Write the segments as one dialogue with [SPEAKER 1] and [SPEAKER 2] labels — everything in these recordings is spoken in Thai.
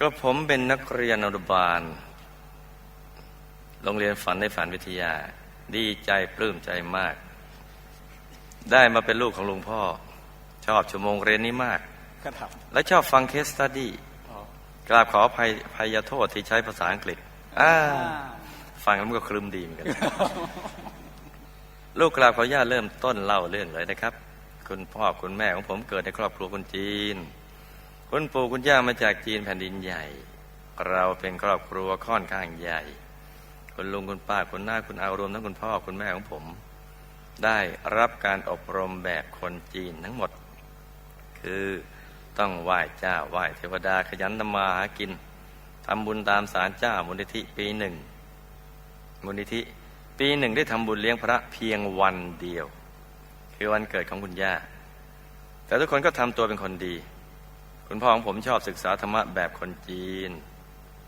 [SPEAKER 1] กระผมเป็นนักเรียนอนุบาล โรงเรียนฝันในฝันวิทยา ดีใจปลื้มใจมาก ได้มาเป็นลูกของลุงพ่อ ชอบชั่วโมงเรียนนี้มาก
[SPEAKER 2] ก็ท
[SPEAKER 1] และชอบฟังเคสตัดดี้ำ
[SPEAKER 2] อ๋อก
[SPEAKER 1] ราบขออภัยภัยโทษที่ใช้ภาษาอังกฤษอ่า
[SPEAKER 2] อ่า
[SPEAKER 1] ฟังแล้วมันก็คลึมดีเหมือนกัน ลูกกราบขออนุญาตเริ่มต้นเล่าเรื่องเลยนะครับ คุณพ่อคุณแม่ของผมเกิดในครอบครัวคนจีน คุณปู่คุณย่ามาจากจีนแผ่นดินใหญ่ เราเป็นครอบครัวค่อนข้างใหญ่ คุณลุงคุณป้าคุณน้าคุณอารวมทั้งคุณพ่อคุณแม่ของผม ได้รับการอบรมแบบคนจีนทั้งหมด คือต้องไหว้เจ้าไหว้เทวดาขยันทำมาหากินทำบุญตามสารเจ้ามูลนิธิปีหนึ่งมูลนิธิปีหนึ่งได้ทำบุญเลี้ยงพระเพียงวันเดียว คือวันเกิดของคุณย่า แต่ทุกคนก็ทำตัวเป็นคนดี คุณพ่อของผมชอบศึกษาธรรมะแบบคนจีน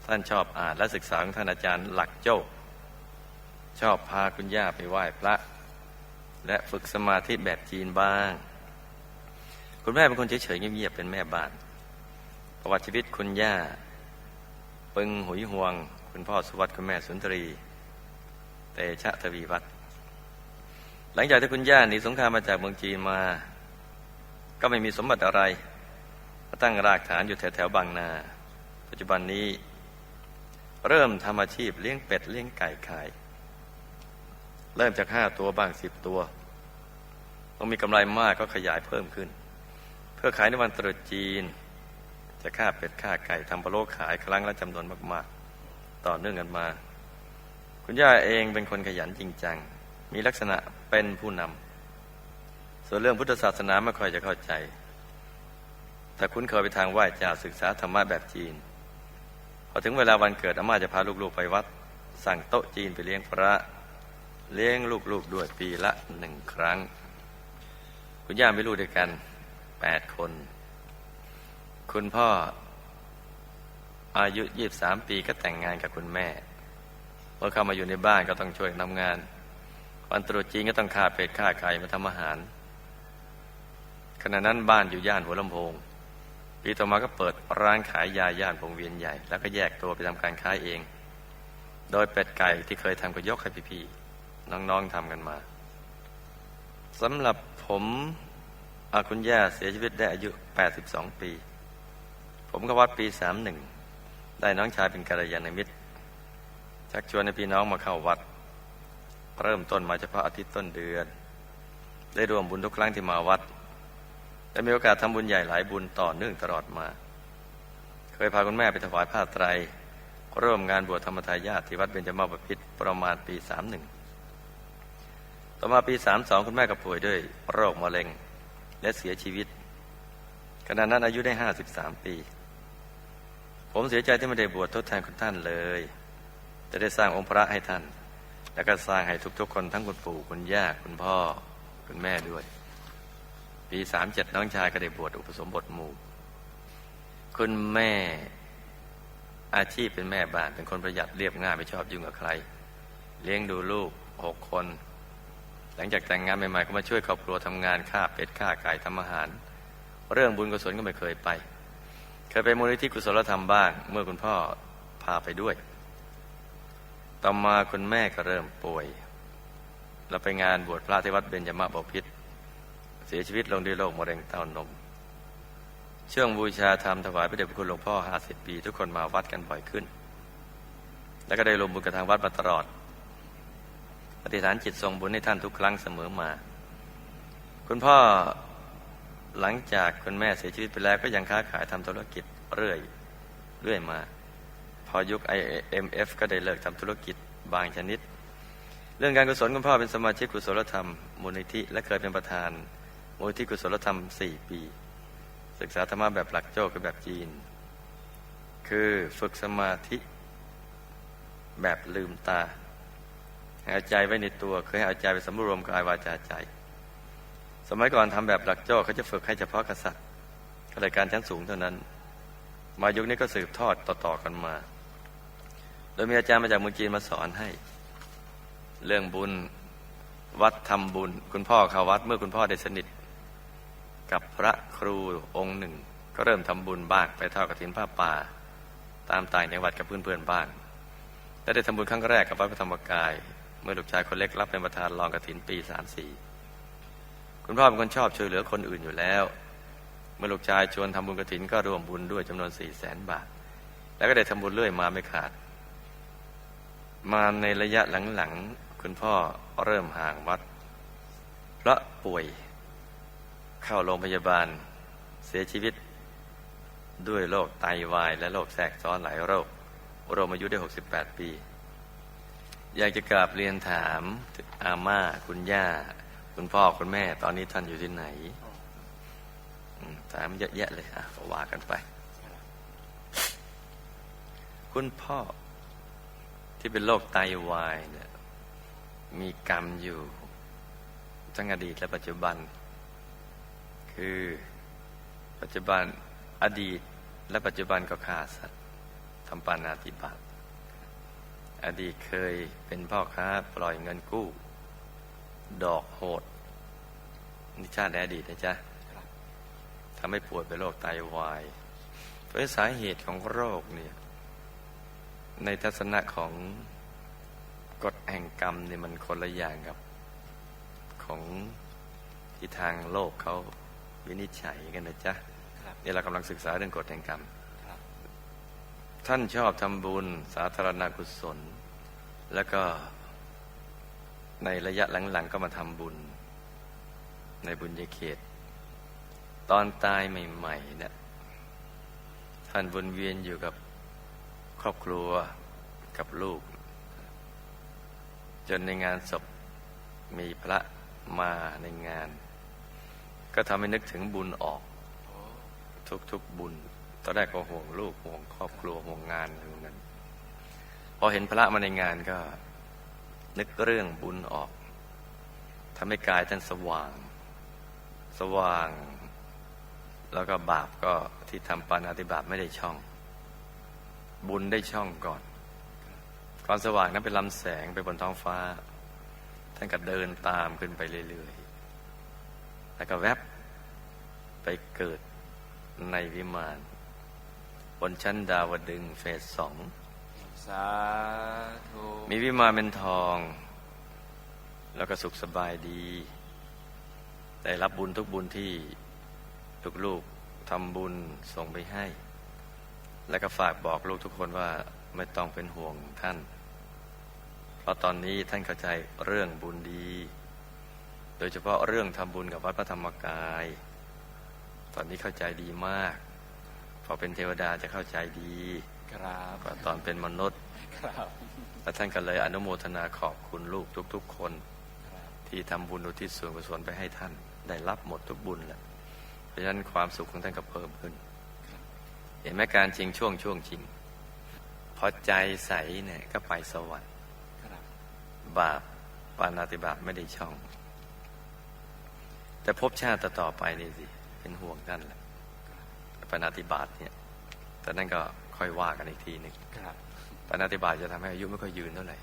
[SPEAKER 1] ท่านชอบอ่านและศึกษาของท่านอาจารย์หลักโจ้ชอบพาคุณย่าไปไหว้พระ และฝึกสมาธิแบบจีนบ้าง คุณแม่เป็นคนเฉยๆเงียบๆเป็นแม่บ้าน ประวัติชีวิตคุณย่า ปึงหุยห่วง คุณพ่อสุวัสดิ์คุณแม่สุนทรี เตชะทวีวัฒน์หลังจากที่คุณย่าหนีสงครามมาจากเมืองจีนมา ก็ไม่มีสมบัติอะไร มาตั้งรากฐานอยู่แถวๆบางนา ปัจจุบันนี้ เริ่มทำอาชีพเลี้ยงเป็ดเลี้ยงไก่ขาย เริ่มจากห้าตัวบ้างสิบตัวต้อมีกำไรมากก็ขยายเพิ่มขึ้น เพื่อขายในวันตรุษจีน จะฆ่าเป็ดฆ่าไก่ทำปลาโลขายครั้งละจำนวนมากๆ ต่อเนื่องกันมา คุณย่าเองเป็นคนขยันจริงจัง มีลักษณะเป็นผู้นำส่วนเรื่องพุทธศาสนาไม่ค่อยจะเข้าใจ แต่คุ้นเคยไปทางไหว้เจ้าศึกษาธรรมะแบบจีน พอถึงเวลาวันเกิดอาม่าจะพาลูกๆไปวัด สั่งโต๊ะจีนไปเลี้ยงพระ เลี้ยงลูกๆด้วยปีละหนึ่งครั้ง คุณย่ามีลูกด้วยกันแปดคน คุณพ่ออายุยี่บสามปีก็แต่งงานกับคุณแม่เมื่อเข้ามาอยู่ในบ้านก็ต้องช่วยทำงาน วันตรุษจีนก็ต้องฆ่าเป็ดฆ่าไก่มาทำอาหารขณะนั้นบ้านอยู่ย่านหัวลำโพง ปีต่อมาก็เปิดร้านขายยาย่านวงเวียนใหญ่ แล้วก็แยกตัวไปทำการค้าเอง โดยเป็ดไก่ที่เคยทำก็ยกให้พี่ๆน้องๆทำกันมาสำหรับผมอาคุณย่าเสียชีวิตได้อายุ 82 ปี ผมก็วัดปี 31 ได้น้องชายเป็นกัลยาณมิตร ชักชวนให้พี่น้องมาเข้าวัด เริ่มต้นมาเฉพาะอาทิตย์ต้นเดือน ได้ร่วมบุญทุกครั้งที่มาวัด และมีโอกาสทำบุญใหญ่หลายบุญต่อเนื่องตลอดมา เคยพาคุณแม่ไปถวายผ้าไตรเร่วมงานบวชธรรมทายาทที่วัดเบญจมาบพิตรประมาณปี31ต่อมาปี32คุณแม่ก็ป่วยด้วยโรคมะเร็งและเสียชีวิตขณะนั้นอายุได้53ปี ผมเสียใจที่ไม่ได้บวชทดแทนคุณท่านเลย จะได้สร้างองค์พระให้ท่าน แล้วก็สร้างให้ทุกๆคนทั้งคุณปู่คุณย่าคุณพ่อคุณแม่ด้วย ปี37น้องชายก็ได้บวชอุปสมบทหมู่ คุณแม่อาชีพเป็นแม่บ้าน เป็นคนประหยัดเรียบง่ายไม่ชอบยุ่งกับใคร เลี้ยงดูลูกหกคน หลังจากแต่งงานใหม่ๆ ก็มาช่วยครอบครัวทำงานฆ่าเป็ดฆ่าไก่ทำอาหาร เรื่องบุญกุศลก็ไม่เคยไป เคยไปมูลนิธิกุศลธรรมบ้าง เมื่อคุณพ่อพาไปด้วย ต่อมาคุณแม่ก็เริ่มป่วย เราไปงานบวชพระที่วัดเบญจมาบพิตร สียชีวิตลงด้วยโรคมะเร็งเต้านม ช่วงบูชาธรรมถวายพระเดชพระคุณหลวงพ่อห้าสิบปี ทุกคนมาวัดกันบ่อยขึ้น แล้วก็ได้รวมบุญกับทางวัดมาตลอด ปฏิฐานจิตทรงบุญให้ท่านทุกครั้งเสมอมา คุณพ่อหลังจากคุณแม่เสียชีวิตไปแล้วก็ยังค้าขายทำธุรกิจเรื่อยเรื่อยมา พอยุค IMF ก็ได้เลิกทำธุรกิจบางชนิด เรื่องการกุศลคุณพ่อเป็นสมาชิกกุศลธรรมมูลนิธิและเคยเป็นประธาน มูลนิธิกุศลธรรมสี่ปี ศึกษาธรรมะแบบหลักโจ้กับแบบจีน คือฝึกสมาธิ แบบลืมตาห้เอาใจไว้ในตัวคือให้เอาใจไปสำรวมกายวาจาใจ สมัยก่อนทำแบบหลักโจ้เขาจะฝึกให้เฉพาะกษัตริย์ข้าราชการชั้นสูงเท่านั้น มายุคนี้ก็สืบทอดต่อๆกันมา โดยมีอาจารย์มาจากเมืองจีนมาสอนให้ เรื่องบุญวัดทำบุญ คุณพ่อเข้าวัดเมื่อคุณพ่อได้สนิท กับพระครูองค์หนึ่ง ก็เริ่มทำบุญบ้างไปเท่ากับถินผ้าป่า ตามต่างจังหวัดกับเพื่อนๆบ้างและได้ทำบุญครั้งแรกกับวัดพระธรรมกาย เมื่อลูกชายคนเล็กรับเป็นประธานรองกฐินปีสามสี่คุณพ่อเป็นคนชอบช่วยเหลือคนอื่นอยู่แล้ว เมื่อลูกชายชวนทำบุญกฐินก็ร่วมบุญด้วยจำนวนสี่แสนบาท แล้วก็ได้ทำบุญเรื่อยมาไม่ขาด มาในระยะหลังๆคุณพ่อเริ่มห่างวัดเพราะป่วย เข้าโรงพยาบาลเสียชีวิต ด้วยโรคไตวาย และโรคแทรกซ้อนหลายโรครวมอายุได้ 68 ปี อยากจะกราบเรียนถามอาม่า คุณย่า คุณพ่อ คุณแม่ ตอนนี้ท่านอยู่ที่ไหนถามเยอะแยะเลยอะก็ว่ากันไป คุณพ่อที่เป็นโรคไตวายเนี่ยมีกรรมอยู่ทั้งอดีตและปัจจุบัน คือปัจจุบันอดีต และปัจจุบันก็ฆ่าสัตว์ทำปานาติบาตอดีตเคยเป็นพ่อค้าปล่อยเงินกู้ ดอกโหดนี่ชาติในอดีตนะจ๊ะทำให้ป่วยเป็นโรคไตวายเพราะสาเหตุของโรคเนี่ยในทัศนะของกฎแห่งกรรมเนี่ยมันคนละอย่างกับของที่ทางโลกเขา วินิจฉัยกันนะจ๊ะ
[SPEAKER 2] ครับ
[SPEAKER 1] นี่เรากำลังศึกษาเรื่องกฎแห่งกรรม
[SPEAKER 2] ครับ
[SPEAKER 1] ท่านชอบทำบุญสาธารณกุศล แล้วก็ในระยะหลังๆก็มาทำบุญ ในบุญญาเขต ตอนตายใหม่ๆเนี่ยท่านวนเวียนอยู่กับครอบครัวกับลูก จนในงานศพมีพระมาในงาน ก็ทำให้นึกถึงบุญออก
[SPEAKER 2] โอ้
[SPEAKER 1] ทุกๆบุญตอนแรกก็ห่วงลูกห่วงครอบครัวห่วงงานอะไรพวกนั้นพอเห็นพระมาในงานก็ นึกเรื่องบุญออกทำให้กายท่านสว่าง สว่าง แล้วก็บาปก็ที่ทำปานาติบาตไม่ได้ช่อง บุญได้ช่องก่อนความสว่างนั้นเป็นลำแสงไปบนท้องฟ้า ท่านก็เดินตามขึ้นไปเรื่อยๆแล้วก็แวบ ไปเกิดในวิมาน บนชั้นดาวดึงส์เฟสสอง
[SPEAKER 2] สาธุ
[SPEAKER 1] มีวิมานเป็นทอง แล้วก็สุขสบายดี ได้รับบุญทุกบุญที่ลูกๆทำบุญส่งไปให้ แล้วก็ฝากบอกลูกทุกคนว่าไม่ต้องเป็นห่วงท่าน เพราะตอนนี้ท่านเข้าใจเรื่องบุญดี โดยเฉพาะเรื่องทำบุญกับวัดพระธรรมกาย ตอนนี้เข้าใจดีมาก พอเป็นเทวดาจะเข้าใจดี
[SPEAKER 2] ครับ
[SPEAKER 1] กว่าตอนเป็นมนุษย์
[SPEAKER 2] ครับ
[SPEAKER 1] และท่านก็เลยอนุโมทนาขอบคุณลูกทุก ๆ คน
[SPEAKER 2] ครับ
[SPEAKER 1] ที่ทำบุญอุทิศส่วนกุศลไปให้ท่าน ได้รับหมดทุกบุญแหละเพราะฉะนั้นความสุขของท่านก็เพิ่มขึ้น เห็นไหมการจริงช่วงช่วงจริงพอใจใสเนี่ยก็ไปสวรรค์
[SPEAKER 2] ครับ
[SPEAKER 1] บาปปานาติบาตไม่ได้ช่อง แต่ภพชาติต่อๆไปนี่สิ เป็นห่วงท่านแหละปานาติบาตเนี่ยแต่นั่นก็ค่อยว่ากันอีกทีหนึ่ง
[SPEAKER 2] ครับ
[SPEAKER 1] ปานาติบาตจะทำให้อายุไม่ค่อยยืนเท่าไหร่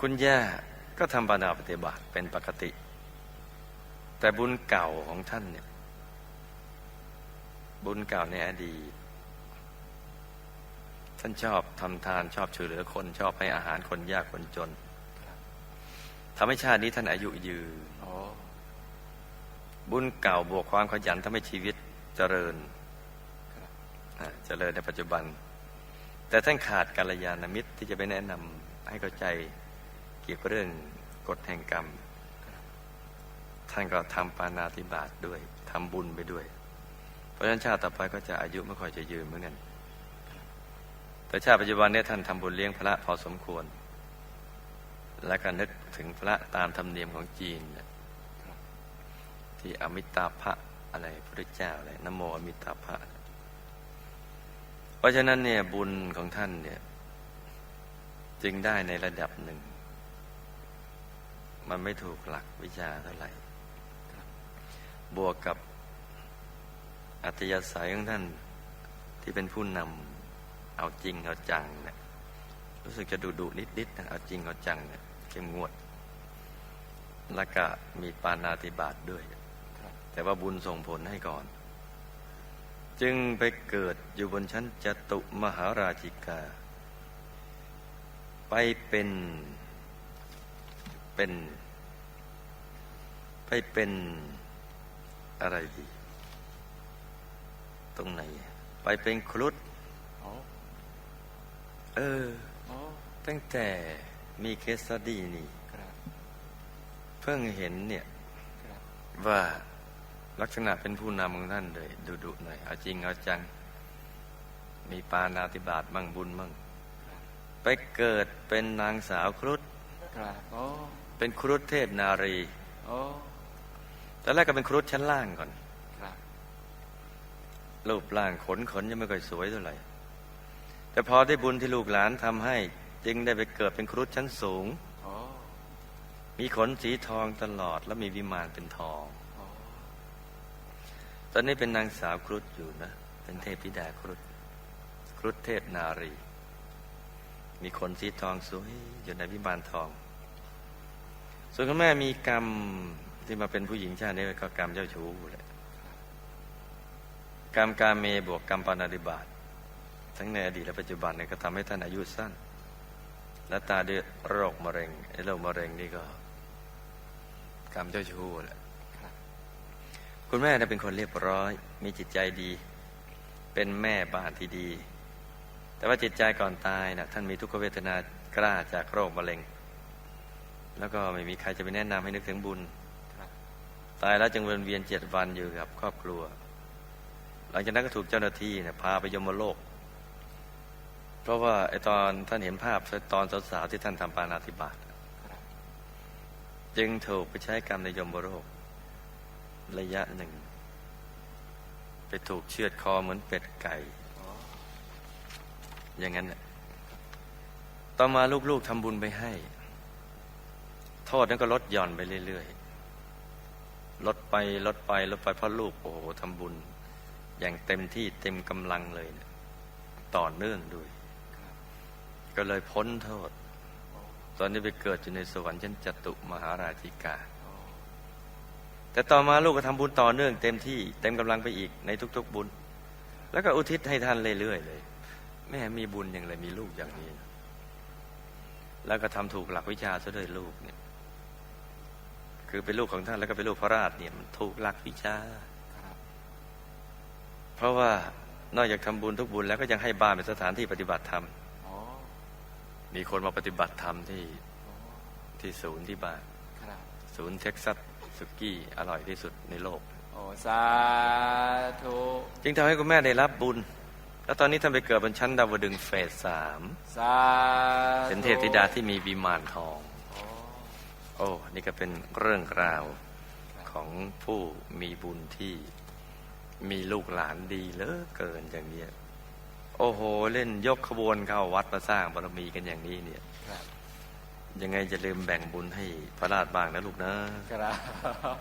[SPEAKER 1] คุณย่าก็ทำปานาติบาตเป็นปกติ แต่บุญเก่าของท่านเนี่ย บุญเก่าในอดีต ท่านชอบทำทานชอบช่วยเหลือคนชอบให้อาหารคนยากคนจนทำให้ชาตินี้ท่านอายุยืน
[SPEAKER 2] โอ้
[SPEAKER 1] บุญเก่าบวกความขยันทำให้ชีวิตเจริญเจริญในปัจจุบัน แต่ท่านขาดกัลยาณมิตรที่จะไปแนะนำให้เข้าใจเกี่ยวกับเรื่องกฎแห่งกรรม ท่านก็ทำปานาติบาตด้วยทำบุญไปด้วย เพราะฉะนั้นชาติต่อไปก็จะอายุไม่ค่อยจะยืนเหมือนกันแต่ชาติปัจจุบันเนี้ท่านทำบุญเลี้ยงพระพอสมควร และก็นึกถึงพระตามธรรมเนียมของจีนน่ะ ที่อมิตาภะอะไรพระเจ้าอะไรนโมอมิตาภะเพราะฉะนั้นเนี่ยบุญของท่านเนี่ยจึงได้ในระดับหนึ่ง มันไม่ถูกหลักวิชาเท่าไหร่ บวกกับอัตยาศัยของท่านที่เป็นผู้นำเอาจริงเอาจังเนี่ยรู้สึกจะดุดุนิดนิดนะเอาจริงเอาจังเนี่ยเข้มงวด แล้วก็มีปานาติบาตด้วย แต่ว่าบุญส่งผลให้ก่อน จึงไปเกิดอยู่บนชั้นจตุมหาราชิกา ไปเป็นเป็น ไปเป็นอะไรดี ตรงไหน ไปเป็นครุฑ
[SPEAKER 2] โอ้
[SPEAKER 1] เออ
[SPEAKER 2] โอ้
[SPEAKER 1] ตั้งแต่มีเคสสตดี้นี่
[SPEAKER 2] ครับ
[SPEAKER 1] เพิ่งเห็นเนี่ย
[SPEAKER 2] ครับ
[SPEAKER 1] ว่า ลักษณะเป็นผู้นำของท่านเลยดุดุๆหน่อย เอาจริงเอาจัง มีปานาติบาตมั่งบุญมั่ง
[SPEAKER 2] ครับ
[SPEAKER 1] ไปเกิดเป็นนางสาวครุฑ
[SPEAKER 2] ครับโอ้
[SPEAKER 1] เป็นครุฑเทพนารี
[SPEAKER 2] โอ้
[SPEAKER 1] ตอนแรกก็เป็นครุฑชั้นล่างก่อน
[SPEAKER 2] ครับ
[SPEAKER 1] รูปร่างขนขนยังไม่ค่อยสวยเท่าไหร่ แต่พอได้บุญที่ลูกหลานทำให้ จึงได้ไปเกิดเป็นครุฑชั้นสูง
[SPEAKER 2] โอ้
[SPEAKER 1] มีขนสีทองตลอดแล้วมีวิมานเป็นทอง
[SPEAKER 2] โอ้
[SPEAKER 1] ตอนนี้เป็นนางสาวครุฑอยู่นะ เป็นเทพธิดาครุฑครุฑเทพนารี มีขนสีทองสวยอยู่ในวิมานทอง ส่วนคุณแม่มีกรรมที่มาเป็นผู้หญิงชาตินี้ก็กรรมเจ้าชู้แหละกรรมการเมบวกกรรมปานาติบาตทั้งในอดีตและปัจจุบันเนี่ยก็ทำให้ท่านอายุสั้น และตาด้วยโรคมะเร็งไอ้โรคมะเร็งนี่ก็ กรรมเจ้าชู้แหละ
[SPEAKER 2] คุ
[SPEAKER 1] ณแม่เนี่ยเป็นคนเรียบร้อย มีจิตใจดี เป็นแม่บ้านที่ดี แต่ว่าจิตใจก่อนตายนะท่านมีทุกขเวทนากล้าจากโรคมะเร็ง แล้วก็ไม่มีใครจะไปแนะนำให้นึกถึงบุญ ตายแล้วจึงวนเวียนเจ็ดวันอยู่กับครอบครัว หลังจากนั้นก็ถูกเจ้าหน้าที่เนี่ยพาไปยมโลก เพราะว่าไอตอนท่านเห็นภาพตอนสาวๆที่ท่านทำปานาติบาตจึงถูกไปใช้กรรมในยมโลก ระยะหนึ่ง ไปถูกเชือดคอเหมือนเป็ดไก่
[SPEAKER 2] อ
[SPEAKER 1] ย่างนั้นต่อมาลูกๆทำบุญไปให้ โทษนั้นก็ลดหย่อนไปเรื่อยๆ ลดไปลดไปลดไปเพราะลูกโอ้โหทำบุญ อย่างเต็มที่เต็มกำลังเลยนะต่อเนื่องด้วย ก็เลยพ้นโทษ ตอนนี้ไปเกิดอยู่ในสวรรค์ชั้นจตุมหาราชิกา แต่ต่อมาลูกก็ทำบุญต่อเนื่องเต็มที่เต็มกำลังไปอีกในทุก ๆ บุญ แล้วก็อุทิศให้ท่านเรื่อยๆเลย แม่มีบุญอย่างไรมีลูกอย่างนี้ แล้วก็ทำถูกหลักวิชาซะด้วยลูกเนี่ย คือเป็นลูกของท่านแล้วก็เป็นลูกพระราชเนี่ยมันถูกหลักวิชา
[SPEAKER 2] ครับ
[SPEAKER 1] เพราะว่านอกจากทำบุญทุกบุญแล้วก็ยังให้บ้านเป็นสถานที่ปฏิบัติธรรม
[SPEAKER 2] โอ้
[SPEAKER 1] มีคนมาปฏิบัติธรรมที่
[SPEAKER 2] โอ้
[SPEAKER 1] ที่ศูนย์ที่บ้าน
[SPEAKER 2] ครับ
[SPEAKER 1] ศูนย์เท็กซัส สุกี้อร่อยที่สุดในโลก
[SPEAKER 2] โอ้สาธุ
[SPEAKER 1] จึงทำให้คุณแม่ได้รับบุญ แล้วตอนนี้ท่านไปเกิดบนชั้นดาวดึงเฟสสาม
[SPEAKER 2] สาธุ
[SPEAKER 1] เป็นเทพธิดาที่มีวิมานทอง โอ้ นี่ก็เป็นเรื่องราวของผู้มีบุญที่มีลูกหลานดีเหลือเกินอย่างเนี้ย โอ้โห เล่นยกขบวนเข้าวัดมาสร้างบารมีกันอย่างนี้เนี่ย
[SPEAKER 2] ครับ
[SPEAKER 1] ยังไงจะลืมแบ่งบุญให้พระราชบ้างนะลูกนะ
[SPEAKER 2] ครับ